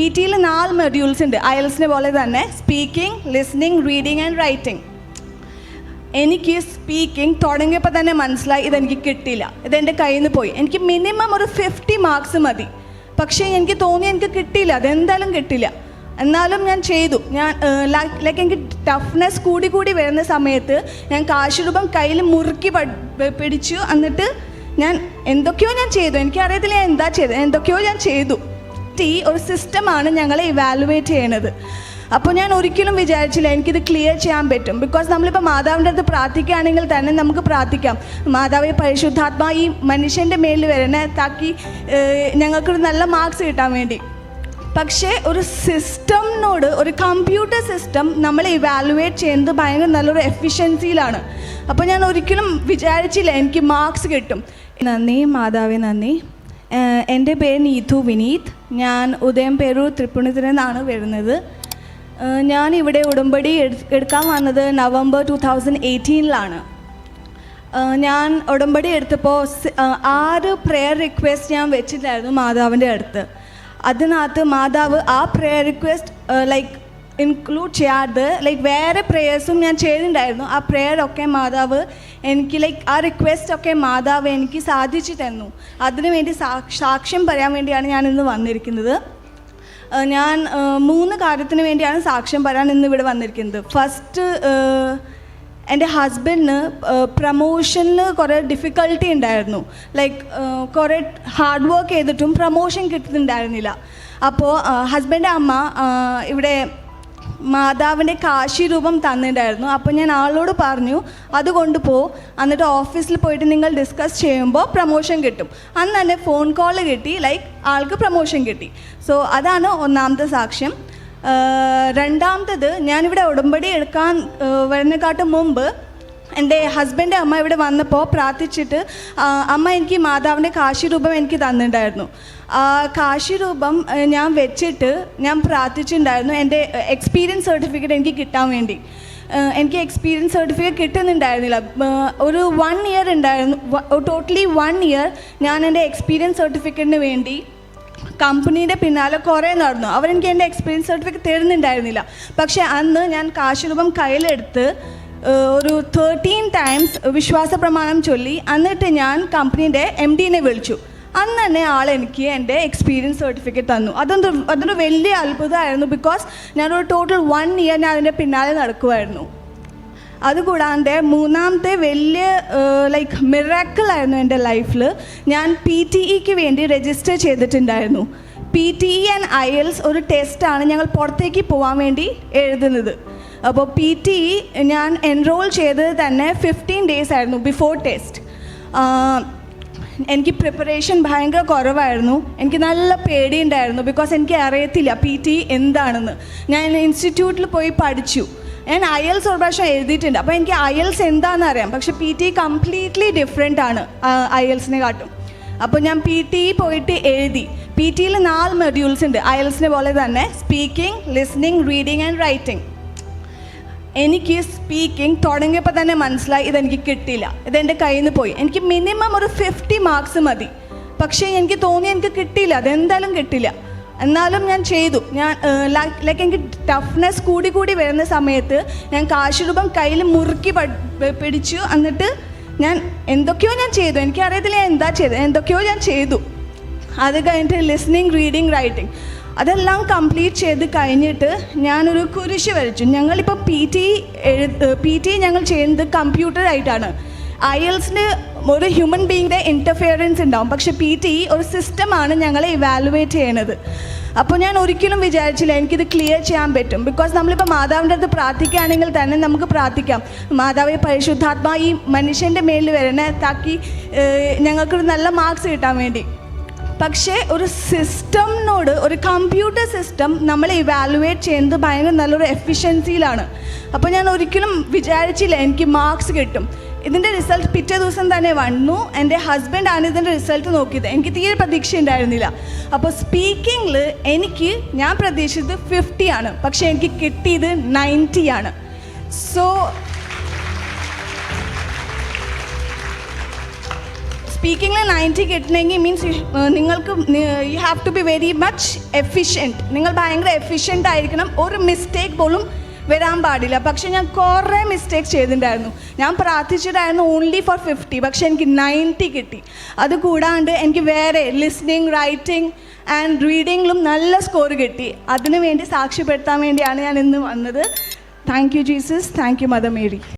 P ടിയിൽ നാല് മെഡ്യൂൾസ് ഉണ്ട്. അയൽസിനെ പോലെ തന്നെ speaking listening reading and writing എനിക്ക് സ്പീക്കിംഗ് തുടങ്ങിയപ്പോൾ തന്നെ മനസ്സിലായി ഇതെനിക്ക് കിട്ടില്ല ഇതെന്റെ കയ്യിൽ നിന്ന് പോയി. എനിക്ക് മിനിമം ഒരു ഫിഫ്റ്റി മാർക്സ് മതി. പക്ഷേ എനിക്ക് തോന്നി എനിക്ക് കിട്ടിയില്ല. അതെന്തായാലും കിട്ടില്ല എന്നാലും ഞാൻ ചെയ്തു. ഞാൻ ലൈക്ക് എനിക്ക് ടഫ്നെസ് കൂടി കൂടി വരുന്ന സമയത്ത് ഞാൻ കാശ് രൂപം കയ്യിൽ മുറുക്കി പിടിച്ചു. എന്നിട്ട് ഞാൻ എന്തൊക്കെയോ ഞാൻ ചെയ്തു. എനിക്കറിയത്തില്ല ഞാൻ എന്താ ചെയ്തത്. എന്തൊക്കെയോ ഞാൻ ചെയ്തു. ടി ഒരു സിസ്റ്റമാണ് ഞങ്ങളെ ഇവാലുവേറ്റ് ചെയ്യണത്. അപ്പോൾ ഞാൻ ഒരിക്കലും വിചാരിച്ചില്ല എനിക്കിത് ക്ലിയർ ചെയ്യാൻ പറ്റും. ബിക്കോസ് നമ്മളിപ്പോൾ മാതാവിന്റെ അടുത്ത് പ്രാർത്ഥിക്കുകയാണെങ്കിൽ തന്നെ നമുക്ക് പ്രാർത്ഥിക്കാം. മാതാവ് പരിശുദ്ധാത്മാ ഈ മനുഷ്യന്റെ മേലിൽ വരണേ താക്കി ഞങ്ങൾക്കൊരു നല്ല മാർക്സ് കിട്ടാൻ വേണ്ടി. പക്ഷേ ഒരു സിസ്റ്റംനോട് ഒരു കമ്പ്യൂട്ടർ സിസ്റ്റം നമ്മൾ ഇവാലുവേറ്റ് ചെയ്യുന്നത് ഭയങ്കര നല്ലൊരു എഫിഷ്യൻസിയിലാണ് അപ്പോൾ ഞാൻ ഒരിക്കലും വിചാരിച്ചില്ല എനിക്ക് മാർക്സ് കിട്ടും. നന്ദി മാതാവേ നന്ദി. എന്റെ പേര് നീതു വിനീത്. ഞാൻ ഉദയം പേരൂർ തൃപ്പൂണിത്തുറ നിന്നാണ് വരുന്നത്. ഞാൻ ഇവിടെ ഉടമ്പടി എടു- എടുക്കാൻ വന്നത് നവംബർ ടു തൗസൻഡ് എയ്റ്റീനിലാണ്. ഞാൻ ഉടമ്പടി എടുത്തപ്പോൾ ആറ് പ്രെയർ റിക്വസ്റ്റ് ഞാൻ വെച്ചിട്ടായിരുന്നു മാതാവിന്റെ അടുത്ത്. അതിനകത്ത് മാതാവ് ആ പ്രെയർ റിക്വസ്റ്റ് ലൈക്ക് ഇൻക്ലൂഡ് ചെയ്യാതെ ലൈക്ക് വേറെ പ്രേയേഴ്സും ഞാൻ ചെയ്തിട്ടുണ്ടായിരുന്നു. ആ പ്രേയർ ഒക്കെ മാതാവ് എനിക്ക് ലൈക്ക് ആ റിക്വസ്റ്റ് ഒക്കെ മാതാവ് എനിക്ക് സാധിച്ചു തന്നു. അതിനു വേണ്ടി സാക്ഷ്യം പറയാൻ വേണ്ടിയാണ് ഞാൻ ഇന്ന് വന്നിരിക്കുന്നത്. ഞാൻ മൂന്ന് കാര്യത്തിന് വേണ്ടിയാണ് സാക്ഷ്യം പറയാൻ ഇന്ന് ഇവിടെ വന്നിരിക്കുന്നത്. ഫസ്റ്റ് എന്റെ ഹസ്ബൻഡിന് പ്രമോഷനിൽ കുറേ ഡിഫിക്കൽട്ടി ഉണ്ടായിരുന്നു. ലൈക്ക് കുറേ ഹാർഡ് വർക്ക് ചെയ്തിട്ടും പ്രമോഷൻ കിട്ടുന്നുണ്ടായിരുന്നില്ല. അപ്പോൾ ഹസ്ബൻഡ് അമ്മ ഇവിടെ മാതാവിന്റെ കാശി രൂപം തന്നിട്ടുണ്ടായിരുന്നു. അപ്പോൾ ഞാൻ ആളോട് പറഞ്ഞു അത് കൊണ്ടുപോ. എന്നിട്ട് ഓഫീസിൽ പോയിട്ട് നിങ്ങൾ ഡിസ്കസ് ചെയ്യുമ്പോൾ പ്രമോഷൻ കിട്ടും. അന്ന് തന്നെ ഫോൺ കോൾ കിട്ടി ലൈക്ക് ആൾക്ക് പ്രമോഷൻ കിട്ടി. സോ അതാണ് ഒന്നാമത്തെ സാക്ഷ്യം. രണ്ടാമത്തത് ഞാനിവിടെ ഉടമ്പടി എടുക്കാൻ വരുന്നേക്കാട്ടും മുമ്പ് എന്റെ ഹസ്ബൻഡ് അമ്മ ഇവിടെ വന്നപ്പോൾ പ്രാർത്ഥിച്ചിട്ട് അമ്മ എനിക്ക് മാതാവിന്റെ കാശി രൂപം എനിക്ക് തന്നിട്ടുണ്ടായിരുന്നു. കാശി രൂപം ഞാൻ വെച്ചിട്ട് ഞാൻ പ്രാർത്ഥിച്ചിട്ടുണ്ടായിരുന്നു എന്റെ എക്സ്പീരിയൻസ് സർട്ടിഫിക്കറ്റ് എനിക്ക് കിട്ടാൻ വേണ്ടി. എനിക്ക് എക്സ്പീരിയൻസ് സർട്ടിഫിക്കറ്റ് കിട്ടുന്നുണ്ടായിരുന്നില്ല. ഒരു വൺ ഇയർ ഉണ്ടായിരുന്നു. ടോട്ടലി വൺ ഇയർ ഞാൻ എന്റെ എക്സ്പീരിയൻസ് സർട്ടിഫിക്കറ്റിന് വേണ്ടി കമ്പനിയുടെ പിന്നാലെ കുറേ നടന്നു. അവരെനിക്ക് എന്റെ എക്സ്പീരിയൻസ് സർട്ടിഫിക്കറ്റ് തരുന്നുണ്ടായിരുന്നില്ല. പക്ഷേ അന്ന് ഞാൻ കാശ് രൂപം കയ്യിലെടുത്ത് ഒരു തേർട്ടീൻ ടൈംസ് വിശ്വാസ പ്രമാണം ചൊല്ലി എന്നിട്ട് ഞാൻ കമ്പനീന്റെ എം ഡിനെ വിളിച്ചു. അന്ന് തന്നെ ആൾ എനിക്ക് എന്റെ എക്സ്പീരിയൻസ് സർട്ടിഫിക്കറ്റ് തന്നു. അതൊന്ന് അതൊരു വലിയ അത്ഭുതമായിരുന്നു ബിക്കോസ് ഞാനൊരു ടോട്ടൽ വൺ ഇയർ ഞാൻ അതിന്റെ പിന്നാലെ നടക്കുമായിരുന്നു അതുകൂടാതെ മൂന്നാമത്തെ വലിയ ലൈക്ക് മിറാക്കിളായിരുന്നു എന്റെ ലൈഫിൽ ഞാൻ പി ടി ഇക്ക് വേണ്ടി രജിസ്റ്റർ ചെയ്തിട്ടുണ്ടായിരുന്നു. P T E and IELTS ഒരു ടെസ്റ്റാണ് ഞങ്ങൾ പുറത്തേക്ക് പോകാൻ വേണ്ടി എഴുതുന്നത്. അപ്പോൾ പി ടി ഞാൻ എൻറോൾ ചെയ്തത് തന്നെ ഫിഫ്റ്റീൻ ഡേയ്സ് ആയിരുന്നു ബിഫോർ ടെസ്റ്റ് എനിക്ക് പ്രിപ്പറേഷൻ ഭയങ്കര കുറവായിരുന്നു. എനിക്ക് നല്ല പേടിയുണ്ടായിരുന്നു ബിക്കോസ് എനിക്ക് അറിയത്തില്ല പി ടി എന്താണെന്ന്. ഞാൻ ഇൻസ്റ്റിറ്റ്യൂട്ടിൽ പോയി പഠിച്ചു. ഞാൻ അയൽസ് ഒരു പ്രാവശ്യം എഴുതിയിട്ടുണ്ട്. അപ്പോൾ എനിക്ക് അയൽസ് എന്താണെന്ന് അറിയാം. പക്ഷേ പി ടി കംപ്ലീറ്റ്ലി ഡിഫറെന്റ് ആണ് അയൽസിനെ കാട്ടും. അപ്പോൾ ഞാൻ പി ടി പോയിട്ട് എഴുതി. പി ടിയിൽ നാല് മെഡ്യൂൾസ് ഉണ്ട് അയൽസിനെ പോലെ തന്നെ speaking listening reading and writing എനിക്ക് സ്പീക്കിംഗ് തുടങ്ങിയപ്പോൾ തന്നെ മനസ്സിലായി ഇതെനിക്ക് കിട്ടില്ല ഇതെന്റെ കയ്യിൽ നിന്ന് പോയി. എനിക്ക് മിനിമം ഒരു ഫിഫ്റ്റി മാർക്സ് മതി. പക്ഷേ എനിക്ക് തോന്നി എനിക്ക് കിട്ടിയില്ല. അതെന്തായാലും കിട്ടില്ല എന്നാലും ഞാൻ ചെയ്തു. ഞാൻ ലൈക്ക് എനിക്ക് ടഫ്നെസ് കൂടി കൂടി വരുന്ന സമയത്ത് ഞാൻ കാശ് രൂപം കയ്യിൽ മുറുക്കി പിടിച്ചു. എന്നിട്ട് ഞാൻ എന്തൊക്കെയോ ഞാൻ ചെയ്തു. എനിക്കറിയത്തില്ല ഞാൻ എന്താ ചെയ്തത്. എന്തൊക്കെയോ ഞാൻ ചെയ്തു. അത് കഴിഞ്ഞിട്ട് ലിസ്ണിങ് റീഡിങ് റൈറ്റിംഗ് അതെല്ലാം കംപ്ലീറ്റ് ചെയ്ത് കഴിഞ്ഞിട്ട് ഞാനൊരു കുരിശ് വരച്ചു. ഞങ്ങളിപ്പോൾ പി ടി എഴു പി ടി ഞങ്ങൾ ചെയ്യുന്നത് കമ്പ്യൂട്ടറായിട്ടാണ് ഐ എൽസിന് ഒരു ഹ്യൂമൻ ബീങ്ങിന്റെ ഇന്റർഫിയറൻസ് ഉണ്ടാവും. പക്ഷേ പി ടി ഒരു സിസ്റ്റമാണ് ഞങ്ങളെ ഇവാലുവേറ്റ് ചെയ്യണത്. അപ്പോൾ ഞാൻ ഒരിക്കലും വിചാരിച്ചില്ല എനിക്കിത് ക്ലിയർ ചെയ്യാൻ പറ്റും. ബിക്കോസ് നമ്മളിപ്പോൾ മാതാവിന്റെ അടുത്ത് പ്രാർത്ഥിക്കുകയാണെങ്കിൽ തന്നെ നമുക്ക് പ്രാർത്ഥിക്കാം. മാതാവെ പരിശുദ്ധാത്മാ ഈ മനുഷ്യന്റെ മേലിൽ വരണേ താക്കി ഞങ്ങൾക്കൊരു നല്ല മാർക്സ് കിട്ടാൻ വേണ്ടി. പക്ഷേ ഒരു സിസ്റ്റംനോട് ഒരു കമ്പ്യൂട്ടർ സിസ്റ്റം നമ്മൾ ഇവാലുവേറ്റ് ചെയ്യുന്നത് ഭയങ്കര നല്ലൊരു എഫിഷ്യൻസിയിലാണ് അപ്പോൾ ഞാൻ ഒരിക്കലും വിചാരിച്ചില്ല എനിക്ക് മാർക്സ് കിട്ടും. ഇതിന്റെ റിസൾട്ട് പിറ്റേ ദിവസം തന്നെ വന്നു. എന്റെ ഹസ്ബൻഡാണ് ഇതിന്റെ റിസൾട്ട് നോക്കിയത്. എനിക്ക് തീരെ പ്രതീക്ഷ ഉണ്ടായിരുന്നില്ല. അപ്പോൾ സ്പീക്കിങ്ങിൽ എനിക്ക് ഞാൻ പ്രതീക്ഷിച്ചത് ഫിഫ്റ്റി ആണ്. പക്ഷേ എനിക്ക് കിട്ടിയത് നയന്റി ആണ്. സോ സ്പീക്കിങ്ങിൽ നയന്റി കിട്ടണമെങ്കിൽ മീൻസ് നിങ്ങൾക്ക് you have to be very much efficient നിങ്ങൾ ഭയങ്കര എഫിഷ്യന്റ് ആയിരിക്കണം. ഒരു മിസ്റ്റേക്ക് പോലും വരാൻ പാടില്ല. പക്ഷെ ഞാൻ കുറേ മിസ്റ്റേക്ക് ചെയ്തിട്ടുണ്ടായിരുന്നു ഞാൻ പ്രാർത്ഥിച്ചിട്ടായിരുന്നു ഓൺലി ഫോർ ഫിഫ്റ്റി പക്ഷെ എനിക്ക് നയന്റി കിട്ടി. അത് കൂടാണ്ട് എനിക്ക് വേറെ ലിസ്ണിങ് റൈറ്റിംഗ് ആൻഡ് റീഡിങ്ങിലും നല്ല സ്കോർ കിട്ടി. അതിനു വേണ്ടി സാക്ഷ്യപ്പെടുത്താൻ വേണ്ടിയാണ് ഞാൻ ഇന്ന് വന്നത്. Thank you Jesus thank you mother Mary